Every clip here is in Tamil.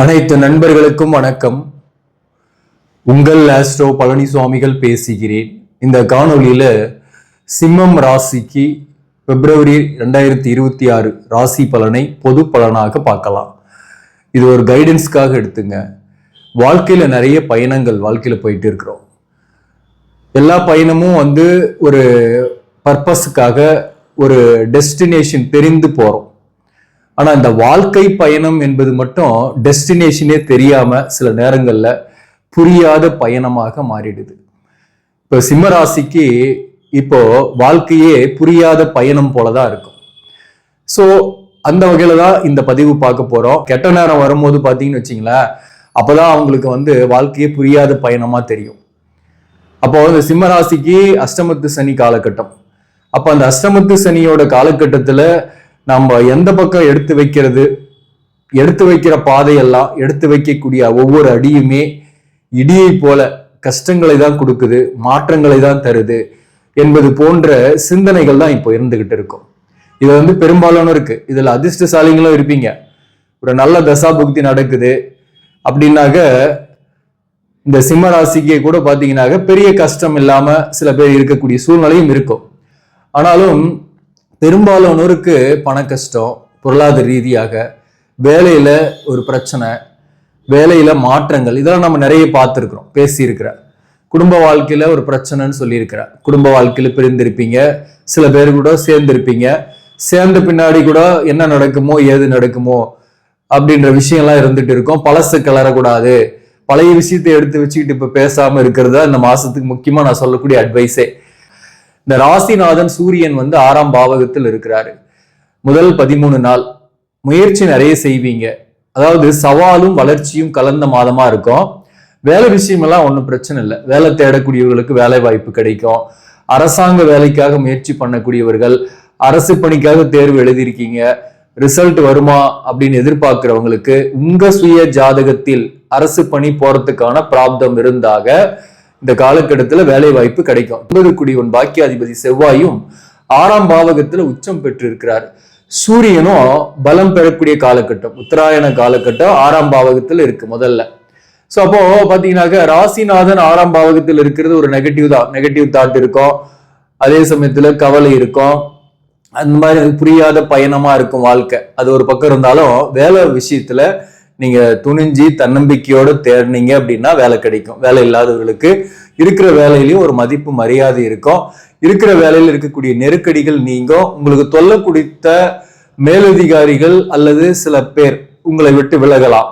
அனைத்து நண்பர்களுக்கும் வணக்கம். உங்கள் ஆஸ்ட்ரோ பழனிசுவாமிகள் பேசுகிறேன். இந்த காணொலியில் சிம்மம் ராசிக்கு பிப்ரவரி ரெண்டாயிரத்தி இருபத்தி ஆறு ராசி பலனை பொது பலனாக பார்க்கலாம். இது ஒரு கைடன்ஸ்க்காக எடுத்துங்க. வாழ்க்கையில நிறைய பயணங்கள் வாழ்க்கையில போயிட்டு இருக்கிறோம். எல்லா பயணமும் வந்து ஒரு பர்பஸுக்காக ஒரு டெஸ்டினேஷன் தெரிந்து போகிறோம் ஆனா இந்த வாழ்க்கை பயணம் என்பது மட்டும் டெஸ்டினேஷனே தெரியாம சில நேரங்கள்ல புரியாத பயணமாக மாறிடுது. இப்போ சிம்மராசிக்கு இப்போ வாழ்க்கையே புரியாத பயணம் போலதான் இருக்கும். ஸோ அந்த வகையில தான் இந்த பதிவு பார்க்க போறோம். கெட்ட நேரம் வரும்போது பார்த்தீங்கன்னு வச்சிங்களேன் அப்போதான் அவங்களுக்கு வந்து வாழ்க்கையே புரியாத பயணமா தெரியும். அப்போ இந்த சிம்மராசிக்கு அஷ்டமத்து சனி காலகட்டம். அப்போ அந்த அஷ்டமத்து சனியோட காலகட்டத்தில் நம்ம எந்த பக்கம் எடுத்து வைக்கிறது எடுத்து வைக்கிற பாதையெல்லாம் எடுத்து வைக்கக்கூடிய ஒவ்வொரு அடியுமே இடியை போல கஷ்டங்களை தான் கொடுக்குது மாற்றங்களை தான் தருது என்பது போன்ற சிந்தனைகள் தான் இப்போ இருந்துகிட்டு இருக்கும். இது வந்து பெரும்பாலான இருக்கு. இதுல அதிர்ஷ்டசாலிங்களும் இருப்பீங்க. ஒரு நல்ல தசா புக்தி நடக்குது அப்படின்னாக்க இந்த சிம்ம ராசிக்கு கூட பார்த்தீங்கன்னாக்க பெரிய கஷ்டம் இல்லாம சில பேர் இருக்கக்கூடிய சூழ்நிலையும் இருக்கும். ஆனாலும் பெரும்பாலானோருக்கு பண கஷ்டம் பொருளாதார ரீதியாக வேலையில் ஒரு பிரச்சனை வேலையில் மாற்றங்கள் இதெல்லாம் நம்ம நிறைய பார்த்துருக்குறோம் பேசியிருக்கிற குடும்ப வாழ்க்கையில் ஒரு பிரச்சனைன்னு சொல்லியிருக்கிற குடும்ப வாழ்க்கையில் பிரிந்திருப்பீங்க சில பேர் கூட சேர்ந்திருப்பீங்க சேர்ந்த பின்னாடி கூட என்ன நடக்குமோ ஏது நடக்குமோ அப்படின்ற விஷயம்லாம் இருந்துட்டு இருக்கும். பழசு கிளறக்கூடாது. பழைய விஷயத்தை எடுத்து வச்சுக்கிட்டு இப்போ பேசாமல் இருக்கிறது தான் இந்த மாதத்துக்கு முக்கியமாக நான் சொல்லக்கூடிய அட்வைஸே இந்த ராசிநாதன் சூரியன் வந்து ஆறாம் பாவகத்தில் இருக்கிறாரு. முதல் பதிமூணு நாள். முயற்சி நிறைய செய்வீங்க. அதாவது சவாலும் வளர்ச்சியும் கலந்த மாதமா இருக்கும். வேலை விஷயமெல்லாம் ஒன்றும் பிரச்சனை இல்லை. வேலை தேடக்கூடியவர்களுக்கு வேலை வாய்ப்பு கிடைக்கும். அரசாங்க வேலைக்காக முயற்சி பண்ணக்கூடியவர்கள் அரசு பணிக்காக தேர்வு எழுதியிருக்கீங்க. ரிசல்ட் வருமா அப்படின்னு எதிர்பார்க்கிறவங்களுக்கு உங்க சுய ஜாதகத்தில் அரசு பணி போறதுக்கான பிராப்தம் இருந்தாக இந்த காலகட்டத்துல வேலை வாய்ப்பு கிடைக்கும். ஒன்பது குடிவன் பாக்கியாதிபதி செவ்வாயும் ஆறாம் பாவகத்துல உச்சம் பெற்றிருக்கிறார். சூரியனும் பலம் பெறக்கூடிய காலகட்டம் உத்தராயண காலகட்டம் ஆறாம் பாவகத்தில் இருக்கு முதல்ல. ஸோ அப்போ பார்த்தீங்கன்னாக்க ராசிநாதன் ஆறாம் பாவகத்தில் இருக்கிறது ஒரு நெகட்டிவ் தான். நெகட்டிவ் தாட் இருக்கும். அதே சமயத்தில் கவலை இருக்கும். அந்த மாதிரி புரியாத பயணமா இருக்கும் வாழ்க்கை. அது ஒரு பக்கம் இருந்தாலும் வேலை விஷயத்துல நீங்க துணிஞ்சு தன்னம்பிக்கையோட தேடினீங்க அப்படின்னா வேலை கிடைக்கும். வேலை இல்லாதவர்களுக்கு இருக்கிற வேலையிலயும் ஒரு மதிப்பு மரியாதை இருக்கும். இருக்கிற வேலையில் இருக்கக்கூடிய நெருக்கடிகள் நீங்கும். உங்களுக்கு தொல்லை குடித்த மேலதிகாரிகள் அல்லது சில பேர் உங்களை விட்டு விலகலாம்.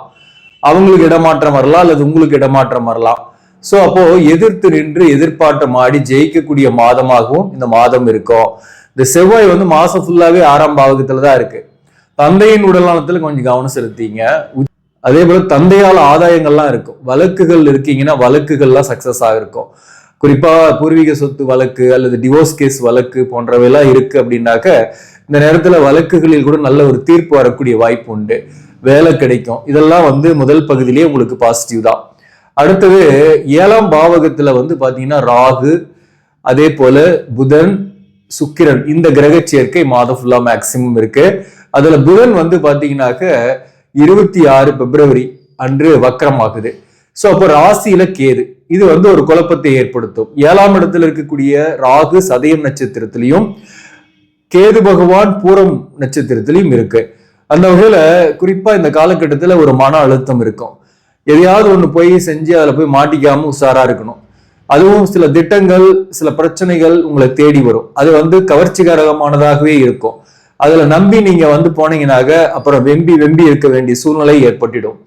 அவங்களுக்கு இடமாற்றம் வரலாம் அல்லது உங்களுக்கு இடமாற்றம் வரலாம். சோ அப்போ எதிர்த்து நின்று எதிர்பார்ட்டம் ஆடி ஜெயிக்கக்கூடிய மாதமாகவும் இந்த மாதம் இருக்கும். இந்த செவ்வாய் வந்து மாசம் ஃபுல்லாவே ஆறாம் பாவகத்துல தான் இருக்கு. தந்தையின் உடல்நலத்துல கொஞ்சம் கவனம் செலுத்திங்க. அதே போல தந்தையால் ஆதாயங்கள்லாம் இருக்கும். வழக்குகள் இருக்கீங்கன்னா வழக்குகள்லாம் சக்சஸ் ஆகிருக்கும் குறிப்பா பூர்வீக சொத்து வழக்கு அல்லது டிவோர்ஸ் கேஸ் வழக்கு போன்றவையெல்லாம் இருக்கு அப்படின்னாக்க இந்த நேரத்துல வழக்குகளில் கூட நல்ல ஒரு தீர்ப்பு வரக்கூடிய வாய்ப்பு உண்டு. வேலை கிடைக்கும். இதெல்லாம் வந்து முதல் பகுதியிலேயே உங்களுக்கு பாசிட்டிவ் தான். அடுத்தது ஏழாம் பாவகத்துல வந்து பாத்தீங்கன்னா ராகு அதே போல புதன் சுக்கிரன் இந்த கிரக சேர்க்கை மாதம் ஃபுல்லா மேக்சிமம் இருக்கு. அதுல புதன் வந்து பாத்தீங்கன்னாக்க இருபத்தி ஆறு பிப்ரவரி அன்று வக்கரமாகுது. ஸோ அப்போ ராசியில கேது. இது வந்து ஒரு குழப்பத்தை ஏற்படுத்தும். ஏழாம் இடத்துல இருக்கக்கூடிய ராகு சதயம் நட்சத்திரத்திலையும் கேது பகவான் பூரம் நட்சத்திரத்திலையும் இருக்கு. அந்த வகையில குறிப்பா இந்த காலகட்டத்துல ஒரு மன அழுத்தம் இருக்கும். எதையாவது ஒன்று போய் செஞ்சு அதில் போய் மாட்டிக்காம உஷாரா இருக்கணும். அதுவும் சில திட்டங்கள் சில பிரச்சனைகள் உங்களை தேடி வரும். அது வந்து கவர்ச்சிகரமானதாகவே இருக்கும். அதுல நம்பி நீங்க வந்து போனீங்கன்னாக்க அப்புறம் வெம்பி வெம்பி இருக்க வேண்டிய சூழ்நிலை ஏற்பட்டுடும்.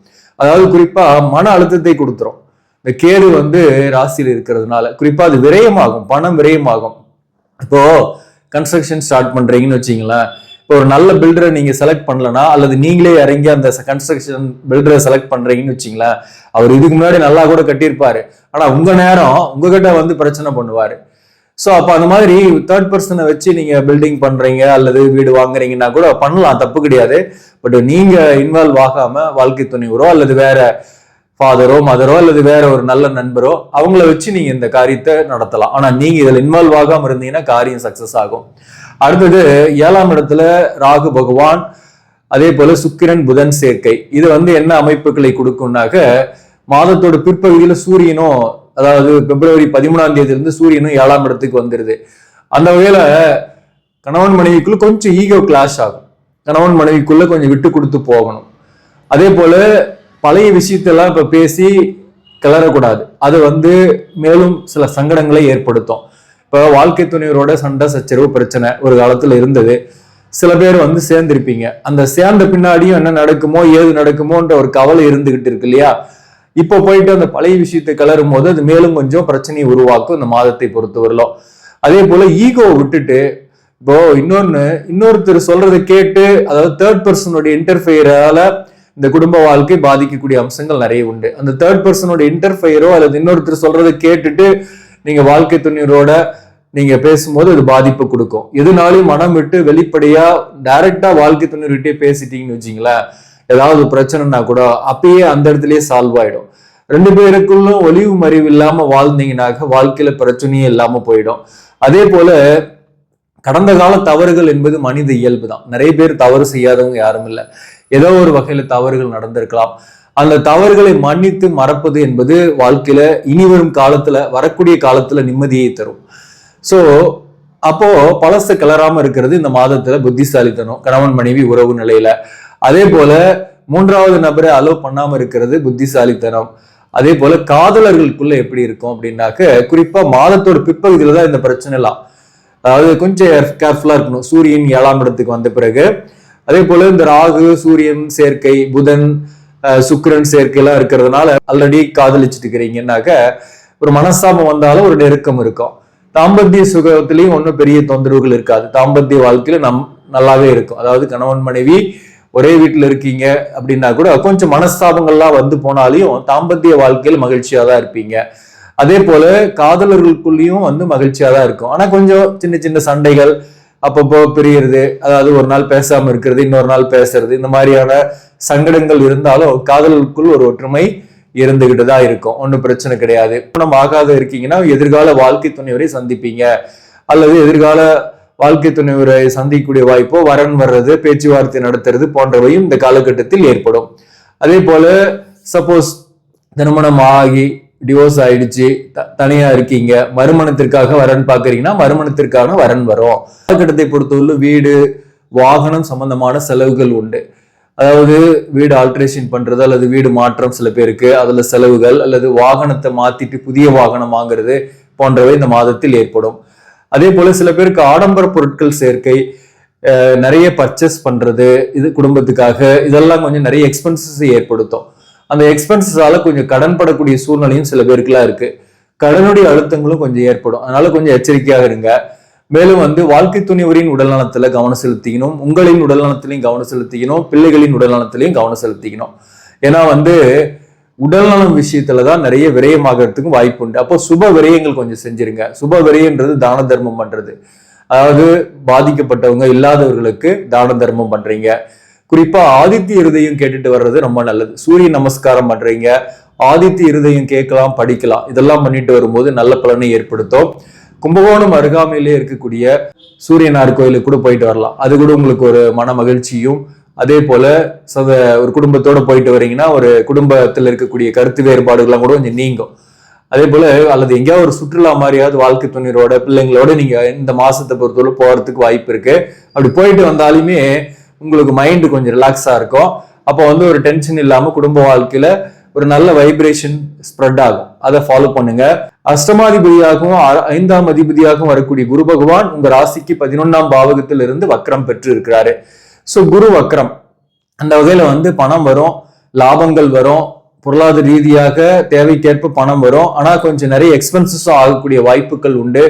அதாவது குறிப்பா மன அழுத்தத்தை கொடுத்துரும். இந்த கேடு வந்து ராசியில் இருக்கிறதுனால. குறிப்பா அது விரயமாகும் பணம் விரயமாகும். இப்போ கன்ஸ்ட்ரக்ஷன் ஸ்டார்ட் பண்றீங்கன்னு வச்சிங்களேன். இப்போ ஒரு நல்ல பில்டரை நீங்க செலக்ட் பண்ணலனா அல்லது நீங்களே இறங்கி அந்த கன்ஸ்ட்ரக்ஷன் பில்டரை செலக்ட் பண்றீங்கன்னு வச்சீங்களேன். அவர் இதுக்கு முன்னாடி நல்லா கூட கட்டியிருப்பாரு. ஆனா உங்க நேரம் உங்ககிட்ட வந்து பிரச்சனை பண்ணுவாரு. ஸோ அப்போ அந்த மாதிரி தேர்ட் பர்சனை வச்சு நீங்கள் பில்டிங் பண்ணுறீங்க அல்லது வீடு வாங்குறீங்கன்னா கூட பண்ணலாம் தப்பு கிடையாது. பட் நீங்கள் இன்வால்வ் ஆகாமல் வாழ்க்கை துணைவரோ அல்லது வேற ஃபாதரோ மதரோ அல்லது வேற ஒரு நல்ல நண்பரோ அவங்கள வச்சு நீங்கள் இந்த காரியத்தை நடத்தலாம். ஆனால் நீங்கள் இதில் இன்வால்வ் ஆகாமல் இருந்தீங்கன்னா காரியம் சக்ஸஸ் ஆகும். அடுத்தது ஏழாம் இடத்துல ராகு பகவான் அதே போல சுக்கிரன் புதன் சேர்க்கை. இது வந்து என்ன அமைப்புகளை கொடுக்கும்னாக்க மாதத்தோட பிற்பகுதியில் சூரியனும் அதாவது பிப்ரவரி பதிமூணாம் தேதியிலிருந்து சூரியனும் ஏழாம் இடத்துக்கு வந்துருது. அந்த வகையில கணவன் மனைவிக்குள்ள கொஞ்சம் ஈகோ கிளாஷ் ஆகும். கணவன் மனைவிக்குள்ள கொஞ்சம் விட்டு கொடுத்து போகணும். அதே போல பழைய விஷயத்தெல்லாம் இப்ப பேசி கிளறக்கூடாது. அது வந்து மேலும் சில சங்கடங்களை ஏற்படுத்தும். இப்போ வாழ்க்கை துணைவரோட சண்டை சச்சரவு பிரச்சனை ஒரு காலத்துல இருந்தது. சில பேர் வந்து சேர்ந்திருப்பீங்க. அந்த சேர்ந்த பின்னாடியும் என்ன நடக்குமோ ஏது நடக்குமோன்ற ஒரு கவலை இருந்துகிட்டு இருக்கு இல்லையா? இப்போ போயிட்டு அந்த பழைய விஷயத்தை கிளறும் போது அது மேலும் கொஞ்சம் பிரச்சனையை உருவாக்கும் இந்த மாதத்தை பொறுத்தவரையிலும். அதே போல ஈகோவை விட்டுட்டு இப்போ இன்னொன்னு இன்னொருத்தர் சொல்றதை கேட்டு அதாவது தேர்ட் பர்சனுடைய இன்டர்ஃபியரால இந்த குடும்ப வாழ்க்கை பாதிக்கக்கூடிய அம்சங்கள் நிறைய உண்டு. அந்த தேர்ட் பர்சனோட இன்டர்ஃபயரோ அல்லது இன்னொருத்தர் சொல்றதை கேட்டுட்டு நீங்க வாழ்க்கை துணியரோட நீங்க பேசும்போது அது பாதிப்பு கொடுக்கும். எதுனாலும் மனம் விட்டு வெளிப்படையா டைரக்டா வாழ்க்கை துணியர்கிட்டே பேசிட்டீங்கன்னு வச்சுங்களேன் ஏதாவது பிரச்சனைனா கூட அப்பயே அந்த இடத்துலயே சால்வ் ஆயிடும். ரெண்டு பேருக்குள்ளும் ஒளிவு மறைவு இல்லாம வாழ்ந்தீங்கனாக்க வாழ்க்கையில பிரச்சனையே இல்லாம போயிடும். அதே போல கடந்த கால தவறுகள் என்பது மனித இயல்பு தான். நிறைய பேர் தவறு செய்யாதவங்க யாரும் இல்லை. ஏதோ ஒரு வகையில தவறுகள் நடந்திருக்கலாம். அந்த தவறுகளை மன்னித்து மறப்பது என்பது வாழ்க்கையில இனி வரும் காலத்துல வரக்கூடிய காலத்துல நிம்மதியை தரும். சோ அப்போ பழச கிளறாம இருக்கிறது இந்த மாதத்துல புத்திசாலித்தனம் கணவன் மனைவி உறவு நிலையில. அதே போல மூன்றாவது நபரை அலோவ் பண்ணாம இருக்கிறது புத்திசாலித்தனம். அதே போல காதலர்களுக்குள்ள எப்படி இருக்கும் அப்படின்னாக்க குறிப்பா மாதத்தோட பிற்பகுதியில தான் இந்த பிரச்சனை எல்லாம் அதாவது கொஞ்சம் கேர்ஃபுல்லா இருக்கணும். சூரியன் ஏழாம் இடத்துக்கு வந்த பிறகு. அதே போல இந்த ராகு சூரியன் சேர்க்கை புதன் அஹ், சுக்கிரன் சேர்க்கை எல்லாம் இருக்கிறதுனால ஆல்ரெடி காதலிச்சுட்டு இருக்கிறீங்கன்னாக்க ஒரு மனஸ்தாபம் வந்தாலும் ஒரு நெருக்கம் இருக்கும். தாம்பத்திய சுகத்திலையும் ஒன்றும் பெரிய தொந்தரவுகள் இருக்காது. தாம்பத்திய வாழ்க்கையில நம் நல்லாவே இருக்கும். அதாவது கணவன் மனைவி ஒரே வீட்டில் இருக்கீங்க அப்படின்னா கூட கொஞ்சம் மனஸ்தாபங்கள்லாம் வந்து போனாலையும் தாம்பத்திய வாழ்க்கையில் மகிழ்ச்சியாக தான் இருப்பீங்க. அதே போல காதலர்களுக்குள்ளேயும் வந்து மகிழ்ச்சியாக தான் இருக்கும். ஆனால் கொஞ்சம் சின்ன சின்ன சண்டைகள் அப்பப்போ பிரியறது அதாவது ஒரு நாள் பேசாமல் இருக்கிறது இன்னொரு நாள் பேசுறது இந்த மாதிரியான சங்கடங்கள் இருந்தாலும் காதலுக்குள் ஒரு ஒற்றுமை இருந்துகிட்டு தான் இருக்கும். ஒன்றும் பிரச்சனை கிடையாது. நம்ம ஆகாத இருக்கீங்கன்னா எதிர்கால வாழ்க்கை துணைவரை சந்திப்பீங்க. அல்லது எதிர்கால வாழ்க்கை துணைவரை சந்திக்கக்கூடிய வாய்ப்போ வரன் வர்றது பேச்சுவார்த்தை நடத்துறது போன்றவையும் இந்த காலகட்டத்தில் ஏற்படும். அதே போல சப்போஸ் திருமணம் ஆகி டிவோர்ஸ் ஆயிடுச்சு த- தனியா இருக்கீங்க மறுமணத்திற்காக வரன் பாக்குறீங்கன்னா மறுமணத்திற்கான வரன் வரும். காலகட்டத்தை பொறுத்தவரை வீடு வாகனம் சம்பந்தமான செலவுகள் உண்டு. அதாவது வீடு ஆல்ட்ரேஷன் பண்றது அல்லது வீடு மாற்றம் சில பேருக்கு அதுல செலவுகள் அல்லது வாகனத்தை மாத்திட்டு புதிய வாகனம் வாங்குறது போன்றவை இந்த மாதத்தில் ஏற்படும். அதே போல சில பேருக்கு ஆடம்பர பொருட்கள் சேர்க்கை நிறைய பர்ச்சேஸ் பண்றது இது குடும்பத்துக்காக இதெல்லாம் கொஞ்சம் நிறைய எக்ஸ்பென்சஸ் ஏற்படுத்தும். அந்த எக்ஸ்பென்சஸால கொஞ்சம் கடன் படக்கூடிய சூழ்நிலையும் சில பேருக்குலாம் இருக்கு. கடனுடைய அழுத்தங்களும் கொஞ்சம் ஏற்படும். அதனால கொஞ்சம் எச்சரிக்கையாக இருங்க. மேலும் வந்து வாழ்க்கை துணிவரின் உடல்நலத்துல கவனம் செலுத்திக்கணும். உங்களின் உடல்நலத்திலையும் கவனம் செலுத்திக்கணும். பிள்ளைகளின் உடல்நலத்திலையும் கவனம் செலுத்திக்கணும். ஏன்னா வந்து உடல்நலம் விஷயத்துல தான் நிறைய விரயமாகறதுக்கு வாய்ப்பு உண்டு அப்போ சுப விரயங்கள் கொஞ்சம் செஞ்சிருங்க. சுப விரயன்றது தான தர்மம் பண்றது. அதாவது பாதிக்கப்பட்டவங்க இல்லாதவர்களுக்கு தான தர்மம் பண்றீங்க. குறிப்பா ஆதித்ய இருதயம் கேட்டுட்டு வர்றது ரொம்ப நல்லது. சூரிய நமஸ்காரம் பண்றீங்க. ஆதித்ய இருதயம் கேட்கலாம் படிக்கலாம். இதெல்லாம் பண்ணிட்டு வரும்போது நல்ல பலனை ஏற்படுத்தும். கும்பகோணம் அருகாமையிலே இருக்கக்கூடிய சூரியனார் கோயிலுக்கு கூட போயிட்டு வரலாம். அது கூட உங்களுக்கு ஒரு மன மகிழ்ச்சியும் அதே போல சத ஒரு குடும்பத்தோட போயிட்டு வரீங்கன்னா ஒரு குடும்பத்தில் இருக்கக்கூடிய கருத்து வேறுபாடுகள்லாம் கூட கொஞ்சம் நீங்கும். அதே போல அல்லது எங்கேயாவது ஒரு சுற்றுலா மாதிரியாவது வாழ்க்கை துணிரோட பிள்ளைங்களோட நீங்க இந்த மாசத்தை பொறுத்தவரை போறதுக்கு வாய்ப்பு இருக்கு. அப்படி போயிட்டு வந்தாலுமே உங்களுக்கு மைண்டு கொஞ்சம் ரிலாக்ஸா இருக்கும். அப்போ வந்து ஒரு டென்ஷன் இல்லாம குடும்ப வாழ்க்கையில ஒரு நல்ல வைப்ரேஷன் ஸ்ப்ரெட் ஆகும். அதை ஃபாலோ பண்ணுங்க. அஷ்டமாதிபதியாகவும் ஐந்தாம் அதிபதியாகவும் வரக்கூடிய குரு பகவான் உங்க ராசிக்கு பதினொன்னாம் பாவகத்திலிருந்து வக்ரம் பெற்று இருக்கிறாரு ஸோ குரு வக்ரம். அந்த வகையில் வந்து பணம் வரும் லாபங்கள் வரும் பொருளாதார ரீதியாக தேவைக்கேற்ப பணம் வரும். ஆனால் கொஞ்சம் நிறைய எக்ஸ்பென்சஸும் ஆகக்கூடிய வாய்ப்புகள் உண்டு.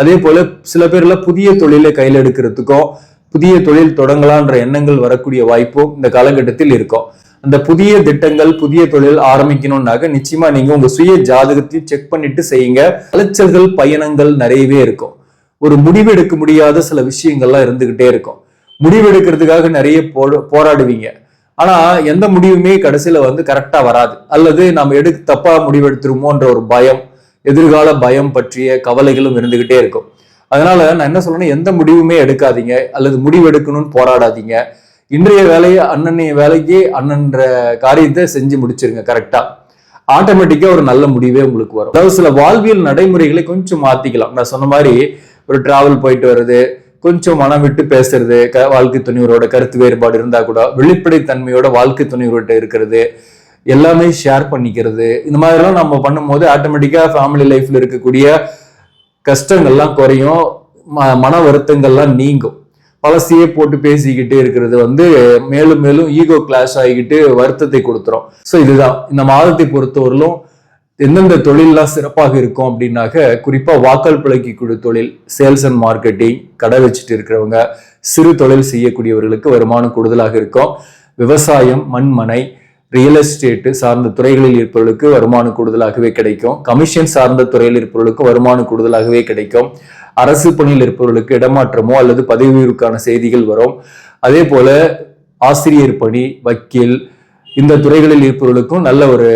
அதே போல சில பேர்ல புதிய தொழிலை கையில் எடுக்கிறதுக்கும் புதிய தொழில் தொடங்கலான்ற எண்ணங்கள் வரக்கூடிய வாய்ப்பும் இந்த காலகட்டத்தில் இருக்கும். அந்த புதிய திட்டங்கள் புதிய தொழில் ஆரம்பிக்கணும்னாக்க நிச்சயமா நீங்க உங்க சுய ஜாதகத்தையும் செக் பண்ணிட்டு செய்யுங்க. அலைச்சல்கள் பயணங்கள் நிறையவே இருக்கும். ஒரு முடிவு எடுக்க முடியாத சில விஷயங்கள்லாம் இருந்துகிட்டே இருக்கும். முடிவெடுக்கிறதுக்காக நிறைய போடு போராடுவீங்க. ஆனா எந்த முடிவுமே கடைசியில வந்து கரெக்டா வராது. அல்லது நம்ம எடுக்க தப்பா முடிவெடுத்துருமோன்ற ஒரு பயம் எதிர்கால பயம் பற்றிய கவலைகளும் இருந்துகிட்டே இருக்கும். அதனால நான் என்ன சொல்றேன்னா எந்த முடிவுமே எடுக்காதீங்க. அல்லது முடிவெடுக்கணும்னு போராடாதீங்க. இன்றைய வேலையை அண்ணனைய வேலைக்கு அண்ணன்ற காரியத்தை செஞ்சு முடிச்சிருங்க கரெக்டா ஆட்டோமேட்டிக்காக ஒரு நல்ல முடிவே உங்களுக்கு வரும். அதாவது சில வாழ்வியல் நடைமுறைகளை கொஞ்சம் மாற்றிக்கலாம் நான் சொன்ன மாதிரி ஒரு டிராவல் போயிட்டு வர்றது கொஞ்சம் மனம் விட்டு பேசுறது க- வாழ்க்கை துணிவரோட கருத்து வேறுபாடு இருந்தா கூட வெளிப்படைத்தன்மையோட வாழ்க்கை துணிவர்கிட்ட இருக்கிறது எல்லாமே ஷேர் பண்ணிக்கிறது. இந்த மாதிரிலாம் நம்ம பண்ணும்போது ஆட்டோமேட்டிக்கா ஃபேமிலி லைஃப்ல இருக்கக்கூடிய கஷ்டங்கள்லாம் குறையும் ம- மன வருத்தங்கள்லாம் நீங்கும். பழசையே போட்டு பேசிக்கிட்டே இருக்கிறது வந்து மேலும் மேலும் ஈகோ கிளாஷ் ஆகிக்கிட்டு வருத்தத்தை கொடுத்துரும். ஸோ இதுதான். இந்த மாதத்தை பொறுத்தவரையிலும் எந்தெந்த தொழிலெலாம் சிறப்பாக இருக்கும் அப்படின்னாக்க குறிப்பா வாக்கால் பிழைக்கக்கூடிய தொழில் சேல்ஸ் அண்ட் மார்க்கெட்டிங் கடை வச்சுட்டு இருக்கிறவங்க சிறு தொழில் செய்யக்கூடியவர்களுக்கு வருமானம் கூடுதலாக இருக்கும். விவசாயம் மண்மனை ரியல் எஸ்டேட்டு சார்ந்த துறைகளில் இருப்பவர்களுக்கு வருமானம் கூடுதலாகவே கிடைக்கும். கமிஷன் சார்ந்த துறையில் இருப்பவர்களுக்கு வருமானம் கூடுதலாகவே கிடைக்கும். அரசு பணியில் இருப்பவர்களுக்கு இடமாற்றமோ அல்லது பதவி உயர்வுக்கான செய்திகள் வரும். அதே போல ஆசிரியர் பணி வக்கீல் இந்த துறைகளில் இருப்பவர்களுக்கும் நல்ல ஒரு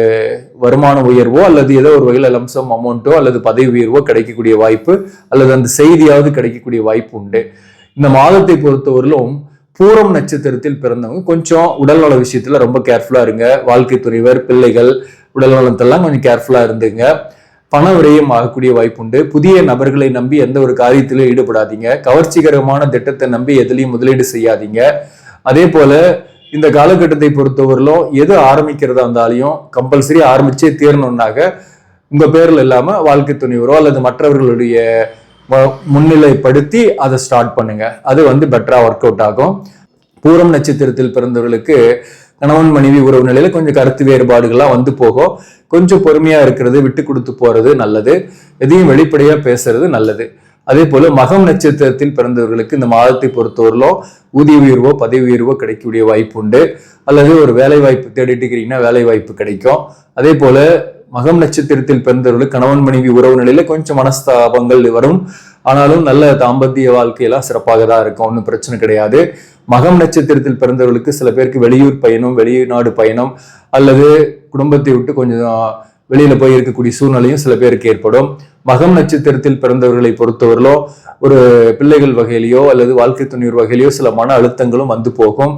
வருமான உயர்வோ அல்லது ஏதோ ஒரு வகையில் லம்சம் அமௌண்ட்டோ அல்லது பதவி உயர்வோ கிடைக்கக்கூடிய வாய்ப்பு அல்லது அந்த செய்தியாவது கிடைக்கக்கூடிய வாய்ப்பு உண்டு. இந்த மாதத்தை பொறுத்தவரையிலும் பூரம் நட்சத்திரத்தில் பிறந்தவங்க கொஞ்சம் உடல்நல விஷயத்துல ரொம்ப கேர்ஃபுல்லா இருங்க. வாழ்க்கை துணைவர் பிள்ளைகள் உடல் நலத்தெல்லாம் கொஞ்சம் கேர்ஃபுல்லா இருந்துங்க. பண விரயம் ஆகக்கூடிய வாய்ப்புண்டு புதிய நபர்களை நம்பி எந்த ஒரு காரியத்திலும் ஈடுபடாதீங்க. கவர்ச்சிகரமான திட்டத்தை நம்பி எதுலையும் முதலீடு செய்யாதீங்க. அதே போல இந்த காலகட்டத்தை பொறுத்தவரையிலும் எது ஆரம்பிக்கிறதா இருந்தாலையும் கம்பல்சரி ஆரம்பிச்சே தீரணும்னாக உங்க பேர்ல இல்லாம வாழ்க்கை துணிவரோ அல்லது மற்றவர்களுடைய முன்னிலைப்படுத்தி அதை ஸ்டார்ட் பண்ணுங்க. அது வந்து பெட்டரா ஒர்க் அவுட் ஆகும். பூரம் நட்சத்திரத்தில் பிறந்தவர்களுக்கு கணவன் மனைவி உறவு நிலையில கொஞ்சம் கருத்து வேறுபாடுகள்லாம் வந்து போகும். கொஞ்சம் பொறுமையா இருக்கிறது விட்டு கொடுத்து போறது நல்லது. எதையும் வெளிப்படையா பேசுறது நல்லது. அதே போல மகம் நட்சத்திரத்தில் பிறந்தவர்களுக்கு இந்த மாதத்தை பொறுத்தவரையிலும் ஊதிய உயர்வோ பதவி உயர்வோ கிடைக்கக்கூடிய வாய்ப்பு உண்டு. அல்லது ஒரு வேலை வாய்ப்பு தேடிட்டு இருக்கிறீங்கன்னா வேலை வாய்ப்பு கிடைக்கும். அதே போல மகம் நட்சத்திரத்தில் பிறந்தவர்களுக்கு கணவன் மனைவி உறவு நிலையில கொஞ்சம் மனஸ்தாபங்கள் வரும். ஆனாலும் நல்ல தாம்பத்திய வாழ்க்கையெல்லாம் சிறப்பாக தான் இருக்கும். ஒன்றும் பிரச்சனை கிடையாது. மகம் நட்சத்திரத்தில் பிறந்தவர்களுக்கு சில பேருக்கு வெளியூர் பயணம் வெளிநாடு பயணம் அல்லது குடும்பத்தை விட்டு கொஞ்சம் வெளியில போய் இருக்கக்கூடிய சூழ்நிலையும் சில பேருக்கு ஏற்படும். மகம் நட்சத்திரத்தில் பிறந்தவர்களை பொறுத்தவரையிலோ ஒரு பிள்ளைகள் வகையிலையோ அல்லது வாழ்க்கை துணியர் வகையிலையோ சில மன அழுத்தங்களும் வந்து போகும்.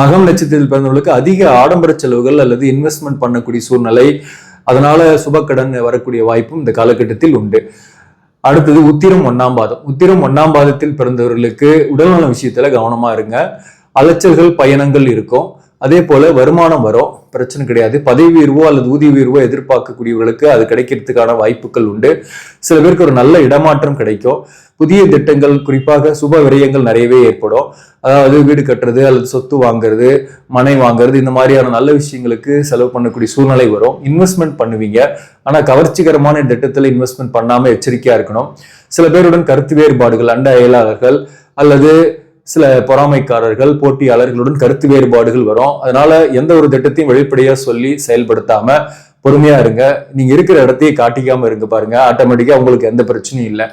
மகம் நட்சத்திரத்தில் பிறந்தவர்களுக்கு அதிக ஆடம்பர செலவுகள் அல்லது இன்வெஸ்ட்மெண்ட் பண்ணக்கூடிய சூழ்நிலை அதனால சுபக்கடன் வரக்கூடிய வாய்ப்பும் இந்த காலகட்டத்தில் உண்டு. அடுத்தது உத்திரம் ஒன்னாம் பாதம். உத்திரம் ஒன்னாம் பாதத்தில் பிறந்தவர்களுக்கு உடல்நல விஷயத்துல கவனமா இருங்க. அலைச்சல்கள் பயணங்கள் இருக்கும். அதே போல வருமானம் வரும் பிரச்சனை கிடையாது. பதவி உயர்வோ அல்லது ஊதிய உயர்வோ எதிர்பார்க்கக்கூடியவர்களுக்கு அது கிடைக்கிறதுக்கான வாய்ப்புகள் உண்டு. சில பேருக்கு ஒரு நல்ல இடமாற்றம் கிடைக்கும். புதிய திட்டங்கள் குறிப்பாக சுப விரயங்கள் நிறையவே ஏற்படும். அதாவது வீடு கட்டுறது அல்லது சொத்து வாங்குறது மனை வாங்குறது இந்த மாதிரியான நல்ல விஷயங்களுக்கு செலவு பண்ணக்கூடிய சூழ்நிலை வரும். இன்வெஸ்ட்மெண்ட் பண்ணுவீங்க. ஆனா கவர்ச்சிகரமான திட்டத்தில் இன்வெஸ்ட்மெண்ட் பண்ணாம எச்சரிக்கையா இருக்கணும். சில பேருடன் கருத்து வேறுபாடுகள் அண்ட அயலாளர்கள் அல்லது சில பொறாமைக்காரர்கள் போட்டியாளர்களுடன் கருத்து வேறுபாடுகள் வரும். அதனால எந்த ஒரு திட்டத்தையும் வெளிப்படையா சொல்லி செயல்படுத்தாம பொறுமையா இருங்க. நீங்க இருக்கிற இடத்தையே காட்டிக்காம இருங்க பாருங்க. ஆட்டோமேட்டிக்கா உங்களுக்கு எந்த பிரச்சனையும் இல்லை.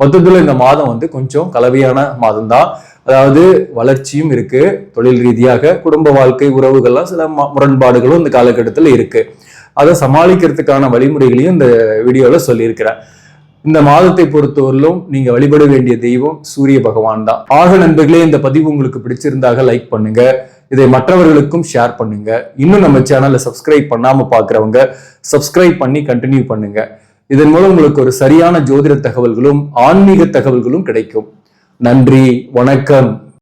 மொத்தத்துல இந்த மாதம் வந்து கொஞ்சம் கலவையான மாதம் தான் அதாவது வளர்ச்சியும் இருக்கு. தொழில் ரீதியாக குடும்ப வாழ்க்கை உறவுகள்லாம் சில முரண்பாடுகளும் இந்த காலகட்டத்தில் இருக்கு. அதை சமாளிக்கிறதுக்கான வழிமுறைகளையும் இந்த வீடியோல சொல்லியிருக்கிறேன். இந்த மாதத்தை பொறுத்தவரையிலும் நீங்க வழிபட வேண்டிய தெய்வம் சூரிய பகவான் தான். ஆக நண்பர்களே இந்த பதிவு உங்களுக்கு பிடிச்சிருந்தாக லைக் பண்ணுங்க. இதை மற்றவர்களுக்கும் ஷேர் பண்ணுங்க. இன்னும் நம்ம சேனலை சப்ஸ்கிரைப் பண்ணாம பாக்குறவங்க சப்ஸ்கிரைப் பண்ணி கண்டினியூ பண்ணுங்க. இதன் மூலம் உங்களுக்கு ஒரு சரியான ஜோதிட தகவல்களும் ஆன்மீக தகவல்களும் கிடைக்கும். நன்றி வணக்கம்.